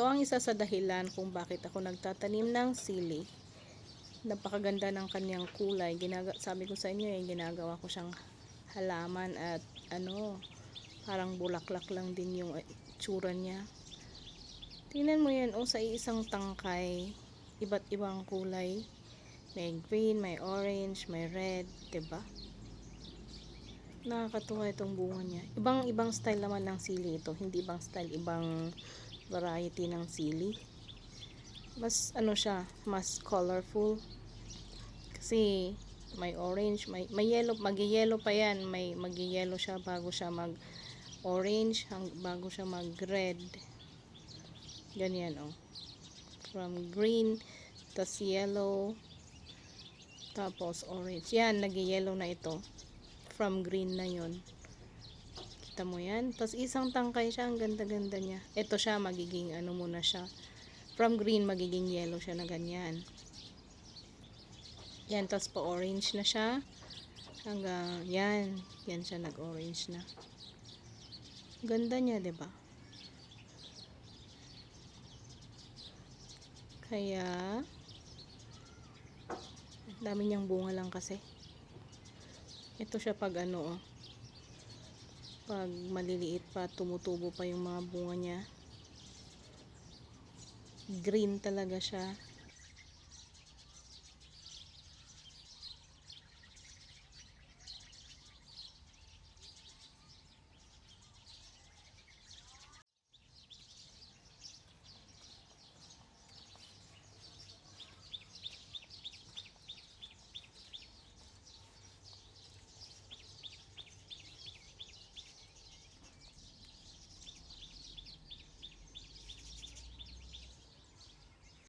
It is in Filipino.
Ito ang isa sa dahilan kung bakit ako nagtatanim ng sili. Napakaganda ng kanyang kulay. Ginaga sabi ko sa inyo eh, ginagawa ko siyang halaman at ano, parang bulaklak lang din yung eh, tsura niya. Tingnan mo yan, oh, sa isang tangkay, iba't ibang kulay. May green, may orange, may red, ba? Nakakatuwa itong bunga niya. Ibang-ibang style naman ng sili ito. Hindi ibang style, ibang variety ng sili. Mas ano siya, mas colorful. Kasi may orange, may may yellow, magi-yellow pa 'yan. May magi-yellow siya bago siya mag orange, hang, bago siya mag red. Ganyan oh. From green, tas yellow, tapos orange. Yan, nag-yellow na ito. From green na yon Kita mo yan? Tapos isang tangkay siya, ang ganda-ganda niya. Ito siya, magiging ano muna siya. From green, magiging yellow siya na ganyan. Yan, tapos pa orange na siya. Hanggang, yan. Yan siya, nag-orange na. Ganda niya, ba? Kaya, ang dami niyang bunga lang kasi. Ito siya pag ano, oh. Pag maliliit pa, tumutubo pa yung mga bunga niya. Green talaga siya.